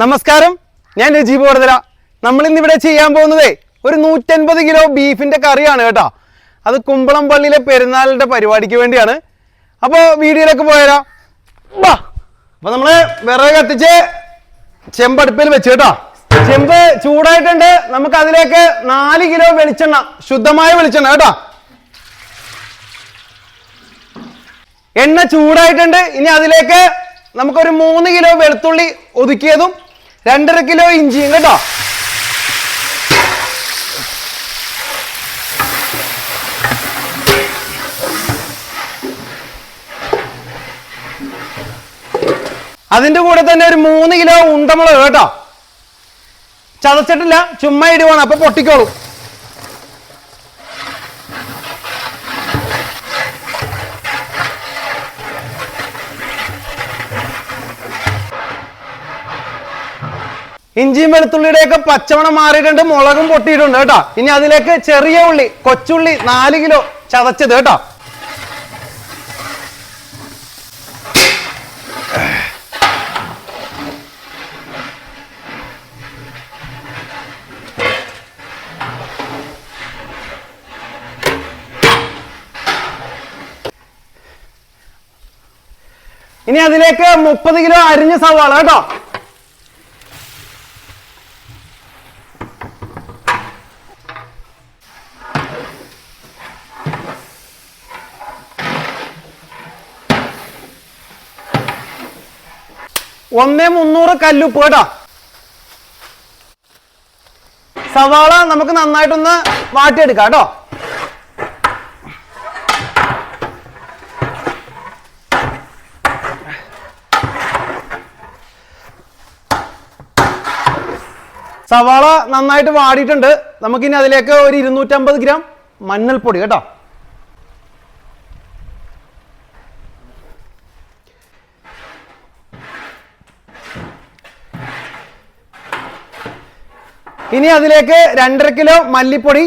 നമസ്കാരം. ഞാൻ രജീബ് വർദ്ധല നമ്മൾ ഇന്ന് ഇവിടെ ചെയ്യാൻ പോകുന്നത് ഒരു നൂറ്റൻപത് കിലോ ബീഫിന്റെ കറിയാണ് കേട്ടോ. അത് കുമ്പളം പള്ളിയിലെ പെരുന്നാളിന്റെ പരിപാടിക്ക് വേണ്ടിയാണ്. അപ്പോൾ വീഡിയോയിലേക്ക് പോയാലോ വാ. അപ്പൊ നമ്മൾ വിറക് കത്തിച്ച് ചെമ്പടുപ്പിൽ വെച്ച് കേട്ടോ. ചെമ്പ് ചൂടായിട്ടുണ്ട്. നമുക്ക് അതിലേക്ക് നാല് കിലോ വെളിച്ചെണ്ണ ശുദ്ധമായ വെളിച്ചെണ്ണ കേട്ടോ. എണ്ണ ചൂടായിട്ടുണ്ട്. ഇനി അതിലേക്ക് നമുക്കൊരു മൂന്ന് കിലോ വെളുത്തുള്ളി ഒതുക്കിയതും രണ്ടര കിലോ ഇഞ്ചിയും കേട്ടോ. അതിന്റെ കൂടെ തന്നെ ഒരു മൂന്ന് കിലോ ഉണ്ടമുളക് കേട്ടോ. ചതച്ചിട്ടില്ല ചുമ്മാ ഇടുവാണ്. അപ്പൊ പൊട്ടിക്കോളും. ഇഞ്ചിയും വെളുത്തുള്ളിയുടെയൊക്കെ പച്ചവണം മാറിയിട്ടുണ്ട് മുളകും പൊട്ടിയിട്ടുണ്ട് കേട്ടോ. ഇനി അതിലേക്ക് ചെറിയ ഉള്ളി കൊച്ചുള്ളി നാല് കിലോ ചതച്ചത് കേട്ടോ. ഇനി അതിലേക്ക് മുപ്പത് കിലോ അരിഞ്ഞ സവാള കേട്ടോ. ഒന്നേ മുന്നൂറ് കല്ലുപ്പ് കേട്ടോ സവാള നമുക്ക് നന്നായിട്ടൊന്ന് വാട്ടിയെടുക്കാം കേട്ടോ. സവാള നന്നായിട്ട് വാടിയിട്ടുണ്ട്. നമുക്കിനി അതിലേക്ക് ഒരു ഇരുന്നൂറ്റമ്പത് ഗ്രാം മഞ്ഞൾപ്പൊടി കേട്ടോ. ഇനി അതിലേക്ക് രണ്ടര കിലോ മല്ലിപ്പൊടി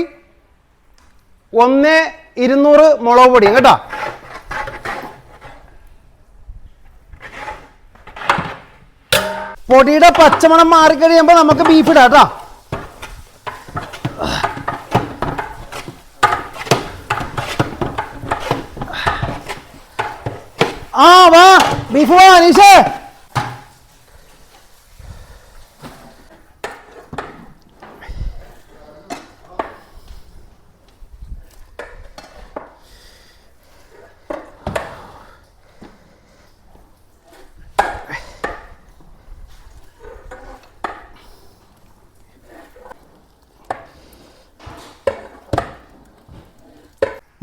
ഒന്ന് ഇരുന്നൂറ് മുളക് പൊടിയും കേട്ടോ. പൊടിയുടെ പച്ചമണം മാറിക്കഴിയുമ്പോൾ നമുക്ക് ബീഫ് ഇടാം കേട്ടോ. ആ വാ ബീഫ് വാ അനീഷേ.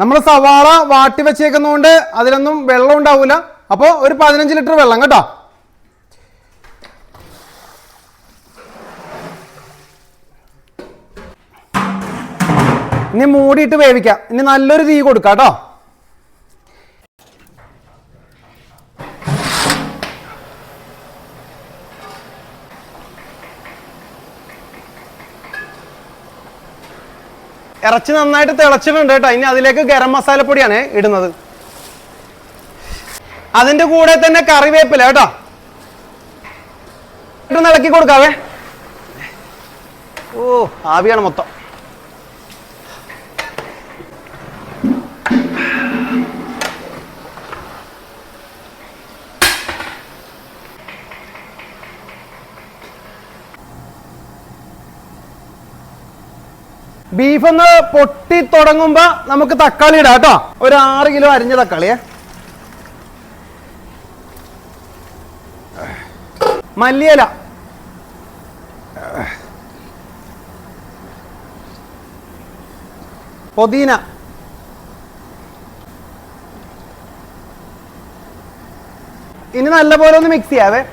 നമ്മൾ സവാള വാട്ടി വെച്ചേക്കുന്നതുകൊണ്ട് അതിലൊന്നും വെള്ളം ഉണ്ടാവില്ല അപ്പോൾ ഒരു പതിനഞ്ച് ലിറ്റർ വെള്ളം കേട്ടോ. ഇനി മൂടിയിട്ട് വേവിക്കാം. ഇനി നല്ലൊരു തീ കൊടുക്കാം കേട്ടോ. ഇറച്ചി നന്നായിട്ട് തിളച്ചിട്ടുണ്ട് കേട്ടോ. ഇനി അതിലേക്ക് ഗരം മസാലപ്പൊടിയാണ് ഇടുന്നത്. അതിന്റെ കൂടെ തന്നെ കറിവേപ്പില കേട്ടോ. ഇളക്കി കൊടുക്കാവേ. ഓ ആവിയാണ് മൊത്തം. ബീഫ് ഒന്ന് പൊട്ടി തുടങ്ങുമ്പോ നമുക്ക് തക്കാളി ഇടാം കേട്ടോ. ഒരു ആറ് കിലോ അരിഞ്ഞ തക്കാളിയെ. മല്ലിയല. പൊതീന. ഇനി നല്ലപോലെ ഒന്ന് മിക്സ് ചെയ്യാവേ.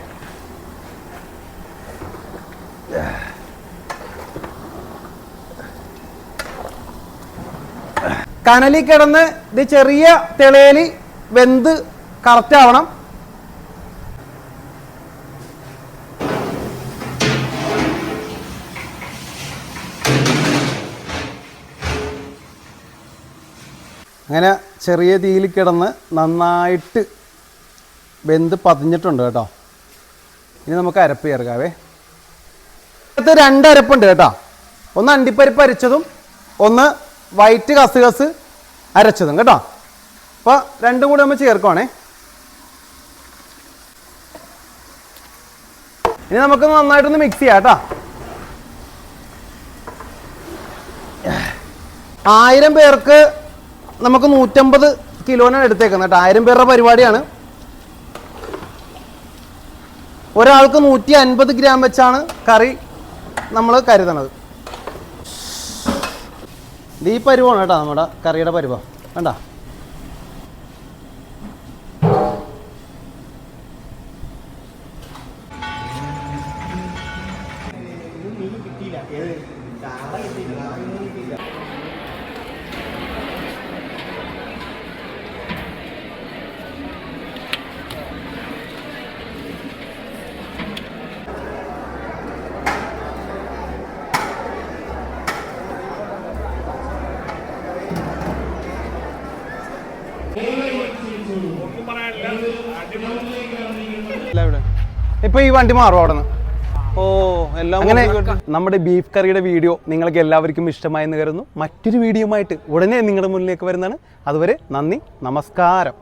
കനലിൽ കിടന്ന് ഇത് ചെറിയ തിളയിൽ വെന്ത് കറക്റ്റ് ആവണം. അങ്ങനെ ചെറിയ തീയിൽ കിടന്ന് നന്നായിട്ട് വെന്ത് പതിഞ്ഞിട്ടുണ്ട് കേട്ടോ. ഇനി നമുക്ക് അരപ്പ് ചേർക്കാവേ. രണ്ടരപ്പുണ്ട് കേട്ടോ. ഒന്ന് അണ്ടിപ്പരിപ്പ് അരച്ചതും ഒന്ന് വൈറ്റ് കസുകസ് അരച്ചതും കേട്ടോ. അപ്പോൾ രണ്ടും കൂടി നമ്മൾ ചേർക്കുവാണേ. ഇനി നമുക്ക് നന്നായിട്ടൊന്ന് മിക്സ് ചെയ്യാം കേട്ടോ. ആയിരം പേർക്ക് നമുക്ക് നൂറ്റമ്പത് കിലോനാണ് എടുത്തേക്കുന്നത് കേട്ടോ. ആയിരം പേരുടെ പരിപാടിയാണ്. ഒരാൾക്ക് നൂറ്റി അൻപത് ഗ്രാം വെച്ചാണ് കറി നമ്മൾ കരുതണത്. ഇത് ഈ പരുവാണ് കേട്ടോ നമ്മുടെ കറിയുടെ പരുവ കണ്ട? ഇപ്പൊ ഈ വണ്ടി മാറും അവിടെ നിന്ന് ഓ എല്ലാം അങ്ങനെ നമ്മുടെ ബീഫ് കറിയുടെ വീഡിയോ നിങ്ങൾക്ക് എല്ലാവർക്കും ഇഷ്ടമായെന്ന് കരുതുന്നു. മറ്റൊരു വീഡിയോ ആയിട്ട് ഉടനെ നിങ്ങളുടെ മുന്നിലേക്ക് വരുന്നതാണ്. അതുവരെ നന്ദി നമസ്കാരം.